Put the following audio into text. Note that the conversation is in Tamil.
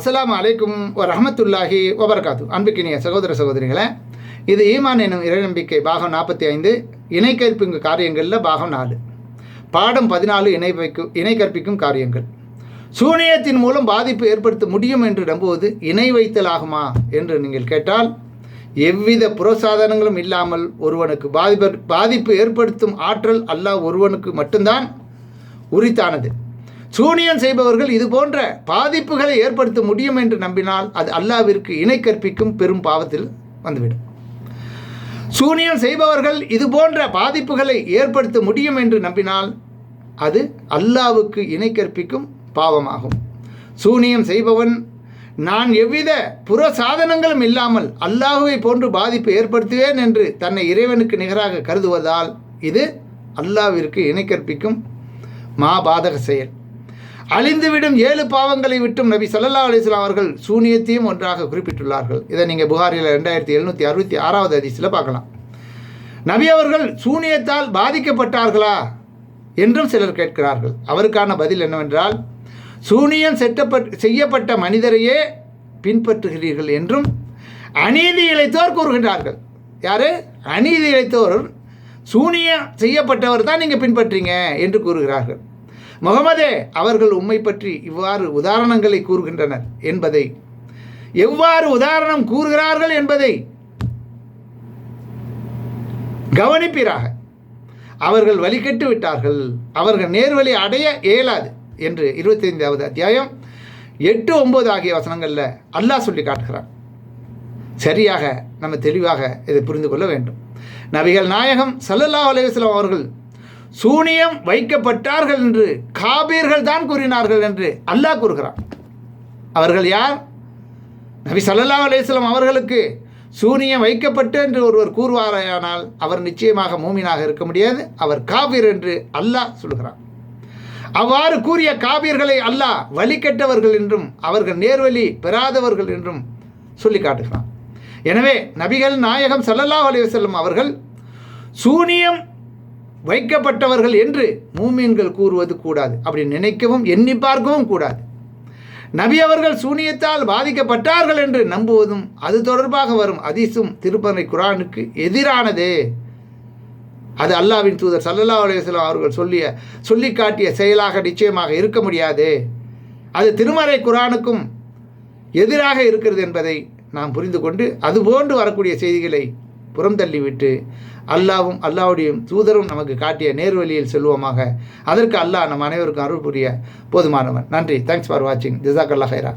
அஸ்லாம் அலைக்கும் வரஹமத்துல்லாஹி வபரகாத்து. அன்புக்கினிய சகோதர சகோதரிகளே இது ஈமான் எனும் இறைநம்பிக்கை பாகம் நாற்பத்தி ஐந்து இணை கற்பிக்கும் காரியங்களில் பாகம் நாலு. பாடம் பதினாலு இணை வைக்கும் இணை கற்பிக்கும் காரியங்கள். சூனியத்தின் மூலம் பாதிப்பு ஏற்படுத்த முடியும் என்று நம்புவது இணை வைத்தல் ஆகுமா என்று நீங்கள் கேட்டால் எவ்வித புறசாதனங்களும் இல்லாமல் ஒருவனுக்கு பாதிப்பு பாதிப்பு ஏற்படுத்தும் ஆற்றல் அல்லாஹ் ஒருவனுக்கு மட்டும்தான் உரித்தானது. சூனியம் செய்பவர்கள் இது போன்ற பாதிப்புகளை ஏற்படுத்த முடியும் என்று நம்பினால் அது அல்லாவிற்கு இணை கற்பிக்கும் பெரும் பாவத்தில் வந்துவிடும். சூனியம் செய்பவர்கள் இது போன்ற பாதிப்புகளை ஏற்படுத்த முடியும் என்று நம்பினால் அது அல்லாவுக்கு இணை கற்பிக்கும் பாவமாகும். சூனியம் செய்பவன் நான் எவ்வித புற சாதனங்களும் இல்லாமல் அல்லாஹுவை போன்று பாதிப்பு ஏற்படுத்துவேன் என்று தன்னை இறைவனுக்கு நிகராக கருதுவதால் இது அல்லாவிற்கு இணை கற்பிக்கும் மாபாதக செயல். அழிந்துவிடும் ஏழு பாவங்களை விட்டும் நபி சல்லா அலிஸ்லாம் அவர்கள் சூனியத்தையும் ஒன்றாக குறிப்பிட்டுள்ளார்கள். இதை நீங்கள் புகாரில் ரெண்டாயிரத்தி எழுநூற்றி அறுபத்தி ஆறாவது அதிசயில் பார்க்கலாம். நபி அவர்கள் சூனியத்தால் பாதிக்கப்பட்டார்களா என்றும் சிலர் கேட்கிறார்கள். அவருக்கான பதில் என்னவென்றால் சூனியம் செட்டப்பட் செய்யப்பட்ட மனிதரையே பின்பற்றுகிறீர்கள் என்றும் அநீதி இழைத்தோர் கூறுகின்றார்கள். யார்? அநீதி இழைத்தோர். சூனியம் செய்யப்பட்டவர் தான் நீங்கள் பின்பற்றீங்க என்று கூறுகிறார்கள். முகமதே அவர்கள் உம்மை பற்றி இவ்வாறு உதாரணங்களை கூறுகின்றனர் என்பதை. எவ்வாறு உதாரணம் கூறுகிறார்கள் என்பதை கவனிப்பீராக. அவர்கள் வழிகட்டு விட்டார்கள். அவர்கள் நேர்வழி அடைய இயலாது என்று இருபத்தி ஐந்தாவது அத்தியாயம் எட்டு ஒன்பது ஆகிய வசனங்களில் அல்லாஹ் சொல்லி காட்டுகிறான். சரியாக நம்ம தெளிவாக இதை புரிந்து கொள்ள வேண்டும். நபிகள் நாயகம் சல்லல்லா அலைவாஸ்லாம் அவர்கள் சூனியம் வைக்கப்பட்டார்கள் என்று காபீர்கள் தான் கூறினார்கள் என்று அல்லாஹ் கூறுகிறான். அவர்கள் யார்? நபி சல்லா அலையம் அவர்களுக்கு சூனியம் வைக்கப்பட்டு என்று ஒருவர் கூறுவாரையானால் அவர் நிச்சயமாக மூமினாக இருக்க முடியாது அவர் காபீர் என்று அல்லாஹ் சொல்கிறான். அவ்வாறு கூறிய காபீர்களை அல்லாஹ் வழிகட்டவர்கள் என்றும் அவர்கள் நேர்வழி பெறாதவர்கள் என்றும் சொல்லி காட்டுகிறான். எனவே நபிகள் நாயகம் சல்லல்லா அலைவசல்லம் அவர்கள் சூனியம் வைக்கப்பட்டவர்கள் என்று மூமீன்கள் கூறுவது கூடாது. அப்படி நினைக்கவும் எண்ணி பார்க்கவும் கூடாது. நபி அவர்கள் சூனியத்தால் பாதிக்கப்பட்டார்கள் என்று நம்புவதும் அது தொடர்பாக வரும் அதிசும் திருப்பனை குரானுக்கு எதிரானதே. அது அல்லாவின் தூதர் சல்லல்லா அலுவலாம் அவர்கள் சொல்லிய சொல்லி காட்டிய செயலாக நிச்சயமாக இருக்க முடியாது. அது திருமறை குரானுக்கும் எதிராக இருக்கிறது என்பதை நாம் புரிந்து கொண்டு அதுபோன்று வரக்கூடிய செய்திகளை புறம் தள்ளிவிட்டு அல்லாவும் அல்லாவுடைய தூதரும் நமக்கு காட்டிய நேர்வழியில் செல்வோமாக. அதற்கு அல்லாஹ் நம் அனைவருக்கும் அருள் புரிய போதுமானவன் நன்றி. தேங்க்ஸ் ஃபார் வாட்சிங் ஜிசாக் அல்லா ஹைரா